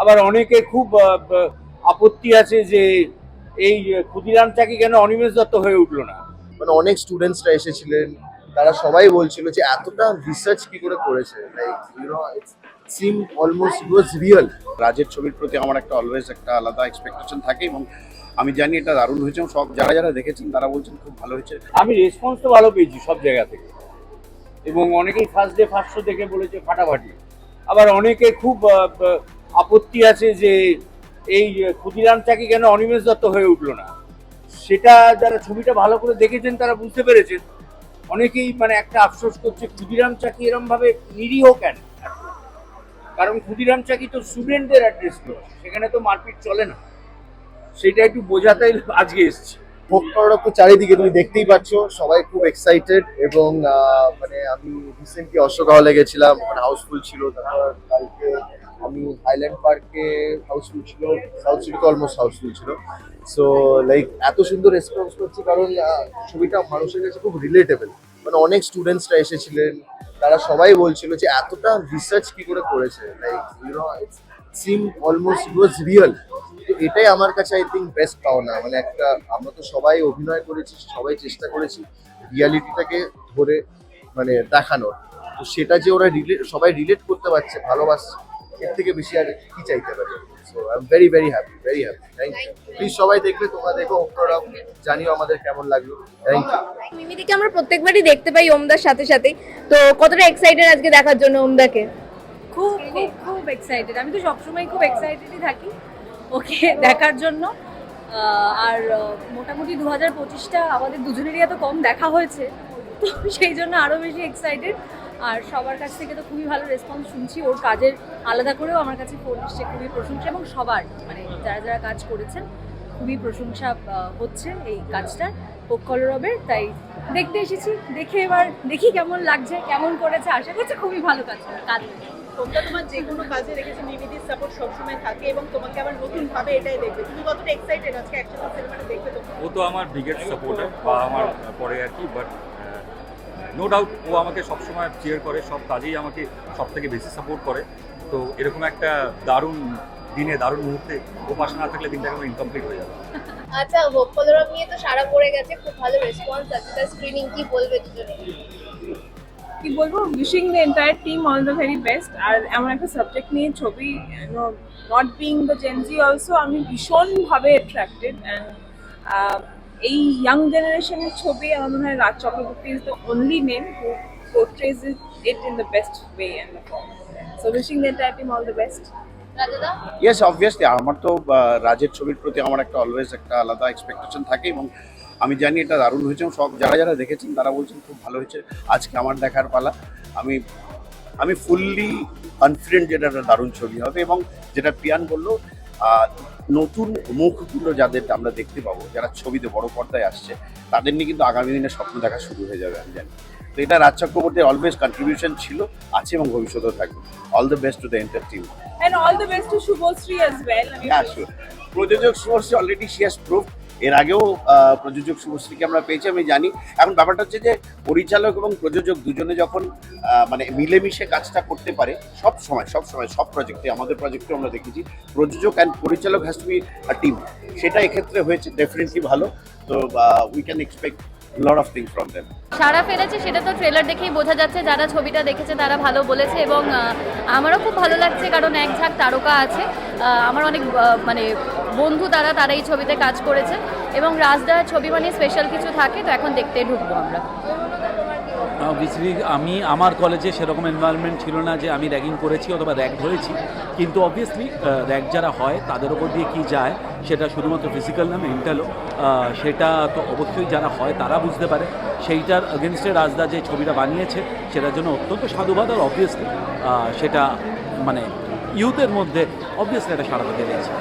আবার অনেকে খুব আপত্তি আছে যে এই ক্ষুদিরাম চাকি কেন অনিমেষ দত্ত হয়ে উঠল না? মানে অনেক স্টুডেন্টসরা এসেছিলেন তারা সবাই বলছিল যে এতটা রিসার্চ কি করে করেছে? Like seem almost was real রাজের ছবির প্রতি আমার একটা অলওয়েজ একটা আলাদা এক্সপেকটেশন থাকে এবং আমি জানি এটা দারুণ হয়েছে সব যারা যারা দেখেছেন তারা বলছেন খুব ভালো হয়েছে। আমি রেসপন্স তো ভালো পেয়েছি সব জায়গা থেকে। এবং অনেকেই ফার্স্ট ডে ফার্স্ট শো দেখে বলেছে ফাটাফাটি। আবার অনেকে খুব আপত্তি আছে যে এই ক্ষুদিরাম চাকি কেন অনিমেষ দত্ত হয়ে উঠল না? সেটা যারা ছবিটা ভালো করে দেখেছেন তারা বুঝতে পেরেছেন। অনেকেই মানে একটা আফসোস করছে ক্ষুদিরাম চাকি এরম ভাবে নিরীহ কেন? কারণ ক্ষুদিরাম চাকি তো স্টুডেন্টদের অ্যাড্রেস করে সেখানে তো মারপিট চলে না। সেটা একটু বোঝাতেই আজকে এসছে। ভোগ করার চারিদিকে তুমি দেখতেই পাচ্ছ, সবাই খুব এক্সাইটেড এবং মানে আমি রিসেন্টলি অশোক হলে গেছিলাম, ওখানে হাউসফুল ছিল, তারপর কালকে আমি হাইল্যান্ড পার্কে হাউসফুল ছিল সাউথ সিটিতে অলমোস্ট হাউসফুল ছিল সো লাইক এত সুন্দর রেসপন্স করছি কারণ ছবিটা মানুষের কাছে খুব রিলেটেবল মানে অনেক স্টুডেন্টসরা এসেছিলেন, তারা সবাই বলছিল যে এতটা রিসার্চ কি করে করেছে? Like you know seem almost was real এটাই আমার কাছে আই থিঙ্ক বেস্ট পাওনা। মানে একটা, আমরা তো সবাই অভিনয় করেছি, সবাই চেষ্টা করেছি রিয়ালিটিটাকে ধরে মানে দেখানোর। তো সেটা যে ওরা রিলেট সবাই রিলেট করতে পারছে, ভালোবাসছে। এর থেকে বেশি আর কি চাইতে পারে? So I am very very happy very happy thank you please সবাই দেখবে তোমরা দেখো ওপরা জানিও আমাদের কেমন লাগল। থ্যাংক ইউ মিমিদিকে আমরা প্রত্যেকবারই দেখতে পাই ওমদার সাথে সাথে। তো কতটা এক্সাইটেড আজকে দেখার জন্য ওমদাকে? খুব খুব খুব এক্সাইটেড আমি তো সবসময় খুব এক্সাইটেডই থাকি ওকে দেখার জন্য। আর মোটামুটি দু হাজার পঁচিশটা আমাদের দুজনেরই এত কম দেখা হয়েছে। তো সেই জন্য আরও বেশি এক্সাইটেড আর সবার কাছ থেকে তো খুবই ভালো রেসপন্স শুনছি। ওর কাজের আলাদা করেও আমার কাছে ফোন এসছে খুবই প্রশংসা এবং সবার মানে যারা যারা কাজ করেছেন খুবই প্রশংসা হচ্ছে এই কাজটা কলরবের। তাই দেখতে এসেছি দেখে এবার দেখি কেমন লাগছে কেমন করেছে। আশা করছি খুবই ভালো কাজ কাজ তোমরা তোমার যে কোনো কাজে রেখেছো নিবিদির সাপোর্ট সবসময় থাকে এবং তোমাকে আবার নতুন ভাবে এটাই দেখবে। তুমি কতটা এক্সাইটেড আজকে একসাথে সিনেমাটা দেখবে তোমরা? ও তো আমার বিগেস্ট সাপোর্টার বা আমার পরে আর কি বাট নো ডাউট ও আমাকে সবসময় চেয়ার করে সব কাজেই আমাকে সব থেকে বেশি সাপোর্ট করে। তো এরকম একটা দারুণ দিনে দারুণ মুহূর্তে ও পাশে না থাকলে দিনটা আমার ইনকমপ্লিট হয়ে যাবে। আচ্ছা হোক কলরব নিয়ে তো সারা পড়ে গেছে খুব ভালো রেসপন্স আছে। তার স্ক্রিনিং কি বলবে দুজনে? কি বলব? Wishing the entire team all the very best আর এমন একটা সাবজেক্ট নিয়ে ছবি not being the Gen Z also আমি ভীষণভাবে অ্যাট্রাক্টেড অ্যান্ড এই ইয়াং জেনারেশনের ছবি আমার মনে হয় Raj Chakraborty is the only name who portrays it in the best way and the form so wishing the entire team all the best রাজাদা? Yes obviously আমার তো রাজের ছবির প্রতি আমার একটা অলওয়েজ একটা আলাদা এক্সপেকটেশন থাকে এবং আমি জানি এটা দারুণ হয়েছে এবং সব যারা যারা দেখেছেন তারা বলছেন খুব ভালো হয়েছে আজকে আমার দেখার পালা। আমি আমি ফুললি কনফিডেন্ট যেটা একটা দারুণ ছবি হবে এবং যেটা পিয়ান বলল নতুন মুখগুলো যাদের আমরা দেখতে পাবো যারা ছবিতে বড় পর্দায় আসছে তাদের নিয়ে কিন্তু আগামী দিনে স্বপ্ন দেখা শুরু হয়ে যাবে আমি জানি। তো এটা রাজ চক্রবর্তীর অলওয়েজ কন্ট্রিবিউশন ছিল আছে এবং ভবিষ্যতেও থাকবে। All the best to the entire team and all the best to Subhashree as well. প্রযোজক Subhashree already she has prove এর আগেও প্রযোজক শুভশ্রীকে আমরা পেয়েছি, আমি জানি। এখন ব্যাপারটা হচ্ছে যে, পরিচালক এবং প্রযোজক দুজনে যখন মানে মিলেমিশে কাজটা করতে পারে, সব সময় সব সময়, সব প্রজেক্টে আমাদের প্রজেক্টে আমরা দেখেছি, প্রযোজক অ্যান্ড পরিচালক হ্যাজ টু বি টিম সেটা এক্ষেত্রে হয়েছে ডেফিনেটলি ভালো। তো we can expect lot of things from them সারা ফেলেছে, সেটা তো ট্রেলার দেখেই বোঝা যাচ্ছে, যারা ছবিটা দেখেছে তারা ভালো বলেছে এবং আমারও খুব ভালো লাগছে, কারণ এক ঝাঁক তারকা আছে। আমার অনেক মানে বন্ধু তারা তারা এই ছবিতে কাজ করেছে এবং রাজদার ছবি মানে স্পেশাল কিছু থাকে, তো এখন দেখতে ঢুকবো আমরা। অবভিয়াসলি আমি, আমার কলেজে সেরকম এনভায়রনমেন্ট ছিল না যে আমি র্যাগিং করেছি অথবা র্যাগ ধরেছি। কিন্তু অবভিয়াসলি র্যাগ যারা হয়, তাদের ওপর দিয়ে কী যায়, সেটা শুধুমাত্র ফিজিক্যাল না মেন্টালও সেটা তো অবশ্যই যারা হয়, তারা বুঝতে পারে। সেইটার এগেনস্টে রাজদা যে ছবিটা বানিয়েছে, সেটার জন্য অত্যন্ত সাধুবাদ আর অবভিয়াসলি সেটা মানে ইউথের মধ্যে অবভিয়াসলি একটা সারা পেতে রয়েছে